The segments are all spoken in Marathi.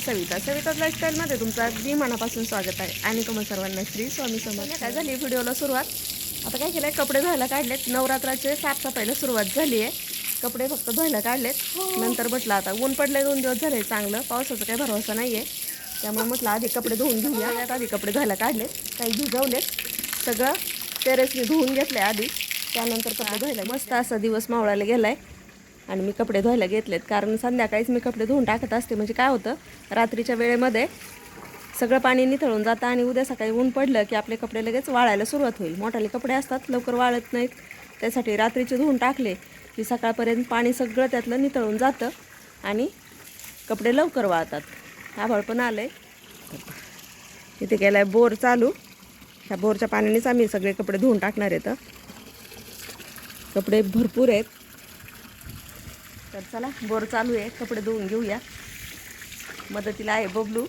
सविता. सविता लाईफस्टाईलमध्ये तुमचं अगदी मनापासून स्वागत आहे. आणि तुम्हाला सर्वांना श्री स्वामी समर्थ. काय झाली व्हिडिओला सुरुवात? आता काय केलंय? कपडे धुवायला काढलेत. नवरात्राचे साफसफाईला सुरुवात झाली आहे कपडे फक्त धुवायला काढलेत. नंतर म्हटलं आता ऊन पडले दोन दिवस झाले चांगलं. पावसाचा काही भरोसा नाही आहे त्यामुळे म्हटलं आधी कपडे धुवून घेऊया. आधी कपडे धुवायला काढलेत. काही भिजवलेत. सगळं टेरेसने धुवून घेतले आधी. त्यानंतर कपडे धुवायला. मस्त असा दिवस मावळायला गेलाय. आणि मी कपडे धुवायला घेतलेत. कारण संध्याकाळीच मी कपडे धुवून टाकत असते. म्हणजे काय होतं रात्रीच्या वेळेमध्ये सगळं पाणी निथळून जातं आणि उद्या सकाळी ऊन पडलं की आपले कपडे लगेच वाळायला सुरुवात होईल. मोठाले कपडे असतात लवकर वाळत नाहीत. त्यासाठी रात्रीचे धुवून टाकले की सकाळपर्यंत पाणी सगळं त्यातलं निथळून जातं आणि कपडे लवकर वाळतात. आभाळ पण आलं आहे इथे केलं आहे बोर चालू. ह्या बोरच्या पाण्यानेच आम्ही सगळे कपडे धुवून टाकणार आहेत. कपडे भरपूर आहेत. तर चला बोर चालू आहे. कपडे धुवून घेऊया. मदतीला आहे बबलू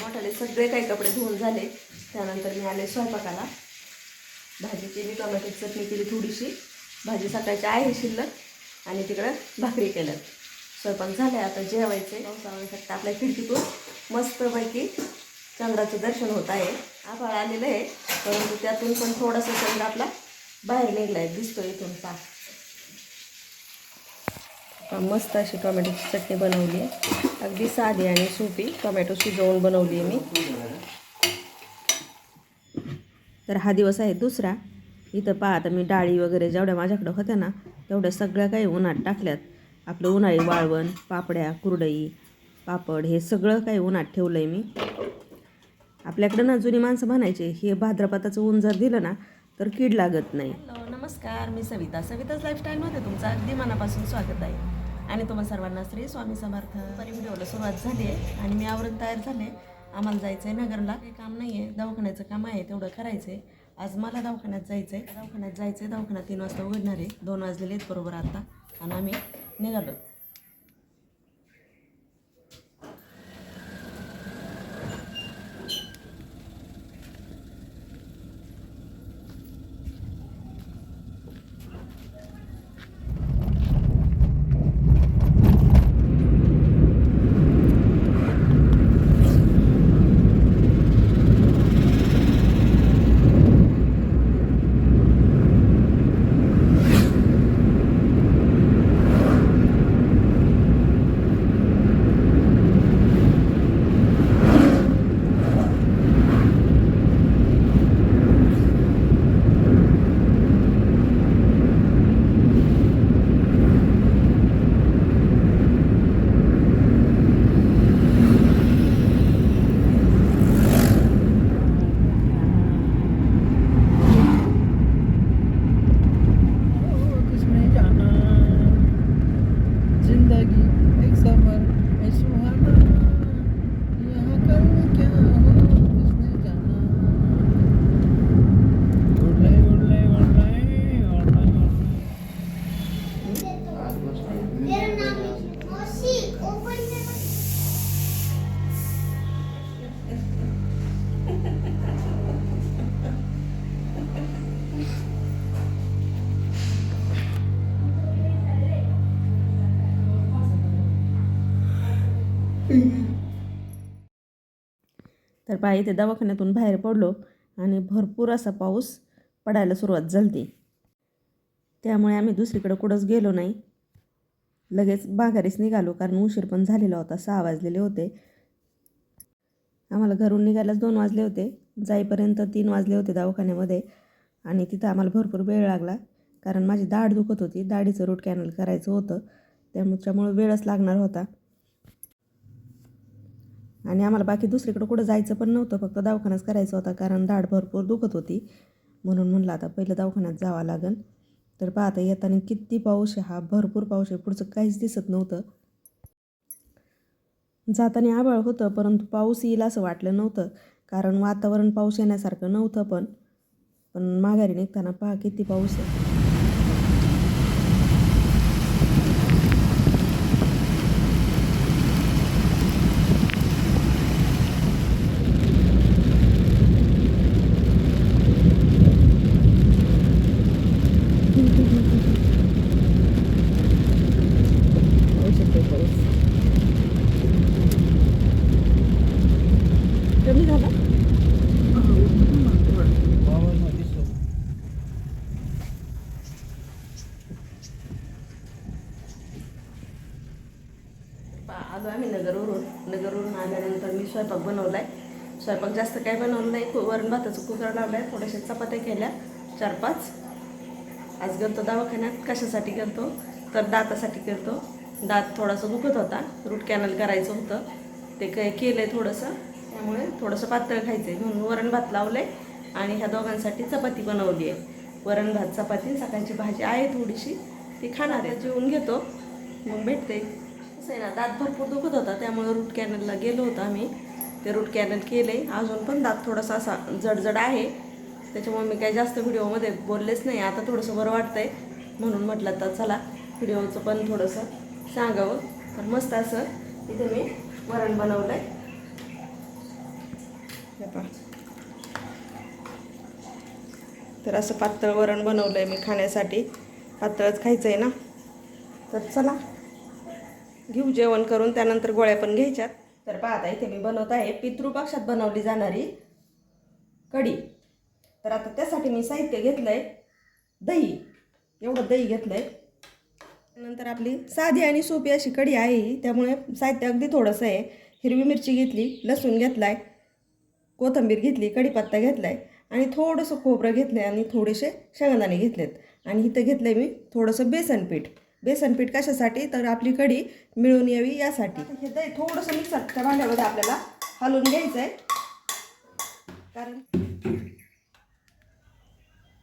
मोठाले सगळे काही कपडे धुवून झाले. त्यानंतर मी आले स्वयंपाकाला. भाजी केली टोमॅटोची चटणी केली थोडीशी. भाजी सकाळची आहे शिल्लक आणि तिकडं भाकरी केलं स्वयंपाक झालाय आता जेवायचे पावसामुळे फक्त आपल्या खिडकीतून मस्तपैकी चंद्राचं दर्शन होत आहे. आभाळ आलेलं आहे परंतु त्यातून पण थोडासा चंद्र आपला बाहेर निघला आहे दिसतो इथून साफ मस्त अशी टोमॅटोची चटणी बनवली आहे. अगदी साधी आणि सोपी टोमॅटो शिजवून बनवली आहे मी. तर हा दिवस आहे दुसरा. इथं पहा आता मी डाळी वगैरे जेवढ्या माझ्याकडं होत्या ना तेवढ्या सगळ्या काही उन्हात टाकल्यात. आपलं उन्हाळी वाळवण पापड्या कुरडई पापड हे सगळं काही उन्हात ठेवलं आहे मी. आपल्याकडं ना जुनी माणसं म्हणायचे हे भाद्रपदाचं ऊन जर दिलं ना तर कीड लागत नाही. नमस्कार मी सविता. सविताच लाईफस्टाईलमध्ये तुमचं. अगदी मनापासून स्वागत आहे. आणि तुम्हाला सर्वांना श्री स्वामी समर्थ. परी व्हिडिओला सुरुवात झाली आहे आणि मी आवरून तयार झाले आम्हाला जायचं आहे नगरला. काही काम नाही आहे दवाखान्याचं काम आहे. तेवढं करायचं आहे आज मला दवाखान्यात जायचं आहे दवाखान्यात जायचं आहे दवाखान्यात तीन वाजता उघडणार आहे. दोन वाजलेले आहेत बरोबर आता. आणि आम्ही निघालो. तर पहा इथे दवाखान्यातून बाहेर पडलो आणि भरपूर असा पाऊस पडायला सुरुवात झाली त्यामुळे आम्ही दुसरीकडं कुठंच गेलो नाही. लगेच बागारीच निघालो कारण उशीर पण झालेला होता सहा वाजलेले होते. आम्हाला घरून निघायलाच दोन वाजले होते. जाईपर्यंत तीन वाजले होते दवाखान्यामध्ये आणि तिथं आम्हाला भरपूर वेळ लागला कारण माझी दाढ दुखत होती. दाढीचं रूट कॅनल करायचं होतं. त्यामुळं वेळच लागणार होता. आणि आम्हाला बाकी दुसरीकडं कुठं जायचं पण नव्हतं फक्त दवाखानाच करायचा होता कारण दाढ भरपूर दुखत होती. म्हणून म्हणलं आता पहिलं दवाखान्यात जावं लागन. तर पाहता येताना किती पाऊस आहे हा भरपूर पाऊस आहे पुढचं काहीच दिसत नव्हतं. जाताना आभाळ होतं परंतु पाऊस येईल असं वाटलं नव्हतं कारण वातावरण पाऊस येण्यासारखं नव्हतं पण. पण माघारी निघताना पहा किती पाऊस आहे पाऊस येतोय पाऊस कमी झाला आलो आम्ही नगरवरून नगरवरून आल्यानंतर मी स्वयंपाक बनवला आहे स्वयंपाक जास्त काय बनवलं नाही. कु- वरण भाताचं कुकर लावलं आहे थोड्याशा चपात्या केल्या. चार पाच. आज गेलतो दवाखान्यात. कशासाठी गेलतो तर दातासाठी गेलतो दात थोडासा दुखत होता. रूट कॅनल करायचं होतं. ते काय केलं आहे थोडंसं. त्यामुळे थोडंसं पातळ खायचं आहे म्हणून वरण भात लावलं आहे आणि ह्या दोघांसाठी चपाती बनवली आहे. वरण भात चपाती सकाळची भाजी आहे थोडीशी. ती खाणार आहे. जेवून घेतो. मग भेटते. कसं आहे ना दात भरपूर दुखत होता. त्यामुळे रूट कॅनलला गेलो होतो आम्ही. ते रूट कॅनल केले अजून पण दात थोडासा असा जडजड आहे. त्याच्यामुळे मी काही जास्त व्हिडिओमध्ये बोललेच नाही. आता थोडंसं बरं वाटतंय. म्हणून म्हटलं तर चला व्हिडिओचं पण थोडंसं सांगावं. तर मस्त असं इथे मी वरण बनवलं आहे तर असं पातळ वरण बनवलं आहे मी खाण्यासाठी. पातळच खायचं आहे ना. तर चला. घेऊ जेवण करून. त्यानंतर गोळ्या पण घ्यायच्यात. तर पाहता इथे मी बनवत आहे पितृपक्षात बनवली जाणारी कढी. तर आता त्यासाठी मी साहित्य घेतलं आहे दही. एवढं दही घेतलं आहे नंतर आपली साधी आणि सोपी अशी कढी आहे ही. त्यामुळे साहित्य अगदी थोडंसं आहे. हिरवी मिरची घेतली लसूण घेतला आहे कोथिंबीर घेतली कढीपत्ता घेतला आहे आणि थोडंसं खोबरं घेतलं आहे आणि थोडेसे शेंगदाणे घेतलेत. आणि इथं घेतलं आहे मी थोडंसं बेसन पीठ. बेसन पीठ कशासाठी? तर आपली कढी मिळून यावी यासाठी. हे दही थोडंसं मिक्सरच्या भांड्यामध्ये आपल्याला हलवून घ्यायचं आहे कारण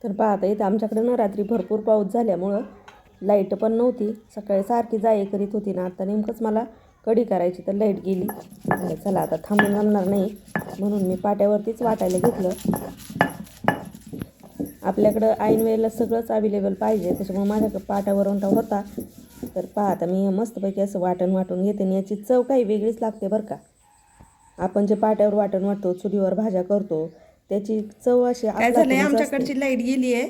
तर पाहता येतं आमच्याकडे ना रात्री भरपूर पाऊस झाल्यामुळं लाइट पण नव्हती. सकाळी सारखी जाई करीत होती ना. आता नेमकंच मला कढी करायची तर लाइट गेली. चला आता थांबून जमणार नाही. म्हणून मी पाट्यावरतीच वाटायला घेतलं. आपल्याकडं ऐन वेळेला सगळंच अवेलेबल पाहिजे. त्याच्यामुळे माझ्याकडं पाट्यावरून होता. तर पहा आता मी मस्तपैकी असं वाटण वाटून घेते आणि याची चव काही वेगळीच लागते बरं का. आपण जे पाट्यावर वाटण वाटतो चुलीवर भाज्या करतो त्याची चव अशी काय आमच्याकडची लाइट गेली आहे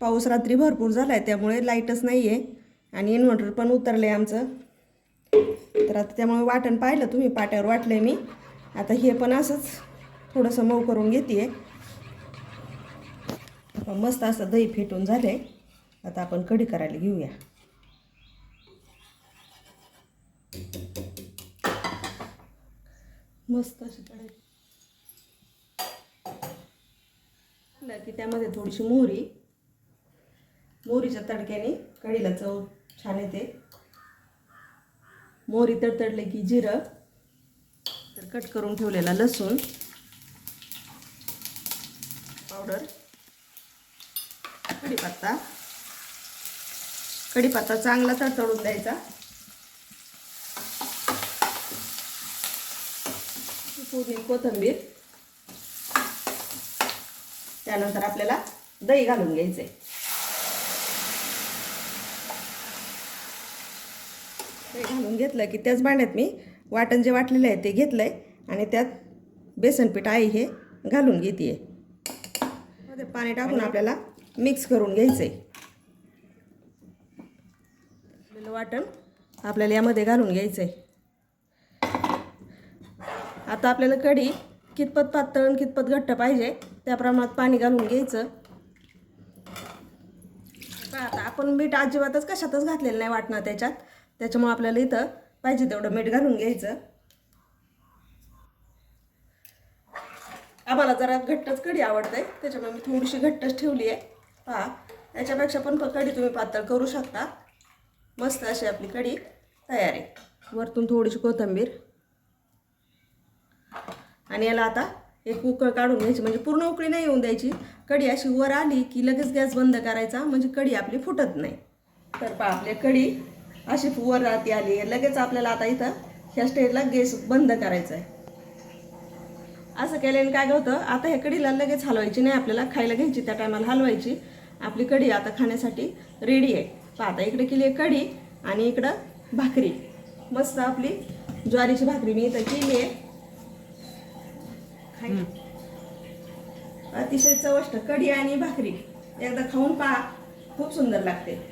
पाऊस रात्री भरपूर झाला आहे त्यामुळे लाईटच नाही आहे आणि इन्व्हर्टर पण उतरलं आहे आमचं. तर आता त्यामुळे वाटण पाहिलं तुम्ही पाट्यावर वाटलं आहे मी. आता हे पण असंच थोडंसं मऊ करून घेते मस्त असं दही फेटून झालं. आहे आता आपण कढी करायला घेऊया. मस्त अशी कढाई. की त्यामध्ये थोडीशी मोहरी. मोहरीच्या तडक्याने कढीला चव छान येते. मोहरी तडतडले की जिरं. तर कट करून ठेवलेला लसूण. पावडर. कढीपत्ता. कढीपत्ता चांगला तडतडून द्यायचा. फोडणी कोथिंबीर. त्यानंतर आपल्याला दही घालून घ्यायचे दही घालून घेतलं की त्याच भांड्यात मी वाटण जे वाटलेलं आहे ते घेतलं आहे आणि त्यात बेसन पीठ आहे हे घालून घेते मध्ये पाणी टाकून आपल्याला मिक्स करून घ्यायचं. आहे वाटण आपल्याला यामध्ये घालून घ्यायचं आहे आता आपल्याला कढी कितपत पातळ आणि कितपत घट्ट पाहिजे त्या प्रमाणात पाणी घालून घ्यायचं. आता आपण मीठ अजिबातच कशातच घातलेलं नाही वाटणं त्याच्यात. त्याच्यामुळे आपल्याला इथं पाहिजे तेवढं मीठ घालून घ्यायचं. आम्हाला जरा घट्टच कढी आवडते त्याच्यामुळे मी थोडीशी घट्टच ठेवली आहे पहा याच्यापेक्षा पण कढी तुम्ही पातळ करू शकता. मस्त अशी आपली कढी तयार आहे. वरतून थोडीशी कोथिंबीर. आणि याला आता एक उकळ काढून घ्यायची म्हणजे पूर्ण उकळी नाही येऊन द्यायची. कढी अशी वर आली की लगेच गॅस बंद करायचा म्हणजे कढी आपली फुटत नाही. तर पहा आपली कढी अशी वर राहती आली. लगेच आपल्याला आता इथं ह्या स्टेजला गॅस बंद करायचा आहे. असं केल्याने काय होतं आता ह्या कढीला लगेच हलवायची नाही आपल्याला खायला घ्यायची त्या टायमाला हलवायची. आपली कढी आता खाण्यासाठी रेडी आहे. पहा आता इकडे केली आहे कढी आणि इकडं भाकरी. मस्त आपली ज्वारीची भाकरी मी इथं केली आहे. खाई अतिशय चवष्ट कढी आणि भाकरी. एकदा खाऊन पहा खूप सुंदर लागते.